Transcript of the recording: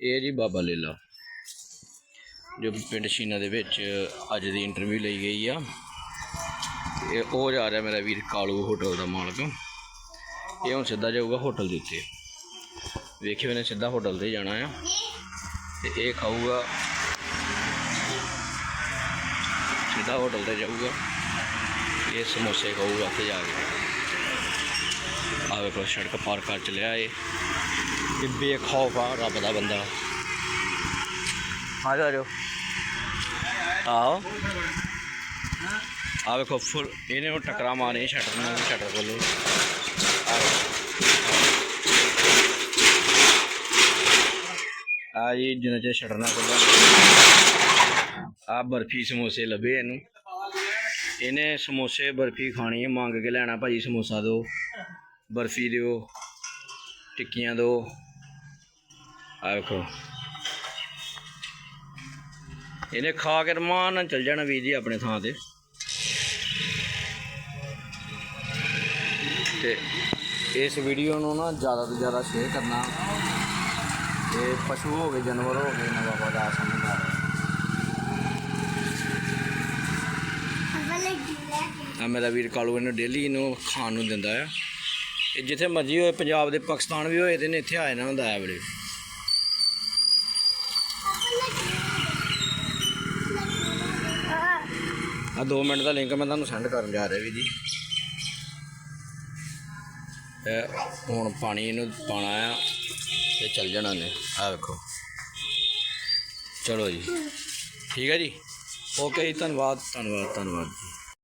ਇਹ ਜੀ ਬਾਬਾ ਲੀਲਾ, ਜੋ ਪਿੰਡ ਸ਼ੀਨਾ ਦੇ ਵਿੱਚ ਅੱਜ ਦੀ ਇੰਟਰਵਿਊ ਲਈ ਗਈ ਆ। ਇਹ ਉਹ ਜਾ ਰਿਹਾ ਮੇਰਾ ਵੀਰ ਕਾਲੂ ਹੋਟਲ ਦਾ ਮਾਲਕ। ਇਹ ਹੁਣ ਸਿੱਧਾ ਜਾਊਗਾ ਹੋਟਲ ਦੇ ਉੱਤੇ। ਵੇਖਿਓ ਇਹਨੇ ਸਿੱਧਾ ਹੋਟਲ ਤੇ ਜਾਣਾ ਆ। ਤੇ ਇਹ ਖਾਊਗਾ। ਸਿੱਧਾ ਹੋਟਲ ਤੇ ਜਾਊਗਾ। ਇਹ ਸਮੋਸੇ ਖਾਊਗਾ, ਉੱਥੇ ਜਾ ਕੇ। ਆਵੇ ਵੇਖੋ, ਸੜਕ ਪਾਰ ਕਰ ਚਲਿਆ ਇਹ। ਇਹ ਬੇਖੌਫ ਆ ਰੱਬ ਦਾ ਬੰਦਾ। ਆ ਜਾ ਜੋ। ਆਓ। ਆ ਵੇਖੋ, ਫੁੱਲ, ਇਹਨੇ ਉਹ ਟਕਰਾ ਮਾਰੇ ਸ਼ਟਰ ਨੂੰ ਸ਼ਟਰ ਕੋਲੋਂ ਆ ਜੀ, ਜਿੰਨਾ ਚਿਰ ਸ਼ਟਰ ਨਾ ਖੁੱਲ੍ਹਾ। ਆ ਬਰਫੀ ਸਮੋਸੇ ਲੱਭੇ ਇਹਨੂੰ। ਇਹਨੇ ਸਮੋਸੇ, ਬਰਫੀ ਖਾਣੀ ਹੈ ਮੰਗ ਕੇ ਲੈਣਾ ਭਾਜੀ ਸਮੋਸਾ ਦਿਓ ਬਰਫੀ ਦਿਓ, ਟਿੱਕੀਆਂ ਦਿਓ ਆ ਵੇਖੋ ਇਹਨੇ ਖਾ ਕੇ ਰਮਾਨ ਨਾਲ ਚੱਲ ਜਾਣਾ ਵੀਰ ਜੀ ਆਪਣੇ ਥਾਂ ਤੇ। ਤੇ ਇਸ ਵੀਡੀਓ ਨੂੰ ਨਾ ਜ਼ਿਆਦਾ ਤੋਂ ਜ਼ਿਆਦਾ ਸ਼ੇਅਰ ਕਰਨਾ। ਤੇ ਪਸ਼ੂ ਹੋ ਗਏ, ਜਾਨਵਰ ਹੋ ਗਏ ਨਾ ਬਾਬਾ ਸਮਝਦਾ ਆ ਮੇਰਾ ਵੀਰ ਕਾਲੂ ਇਹਨੂੰ ਡੇਲੀ ਇਹਨੂੰ ਖਾਣ ਨੂੰ ਦਿੰਦਾ ਆ। ਇਹ ਜਿੱਥੇ ਮਰਜ਼ੀ ਹੋਏ, ਪੰਜਾਬ ਦੇ, ਪਾਕਿਸਤਾਨ ਵੀ ਹੋਏ, ਤੇ ਇਹਨੇ ਇੱਥੇ ਆਏ ਨਾ ਹੁੰਦਾ ਹੈ ਬੜੇ ਆ 2 ਮਿੰਟ ਦਾ ਲਿੰਕ ਮੈਂ ਤੁਹਾਨੂੰ ਸੈਂਡ ਕਰਨ ਜਾ ਰਿਹਾ ਵੀ ਜੀ। ਹੁਣ ਪਾਣੀ ਇਹਨੂੰ ਪਾਣਾ ਆ ਤੇ ਚੱਲ ਜਾਣਾ ਨੇ। ਆ ਵੇਖੋ। ਚਲੋ ਜੀ। ਠੀਕ ਹੈ ਜੀ। ਓਕੇ ਜੀ, ਧੰਨਵਾਦ। ਧੰਨਵਾਦ ਧੰਨਵਾਦ ਜੀ।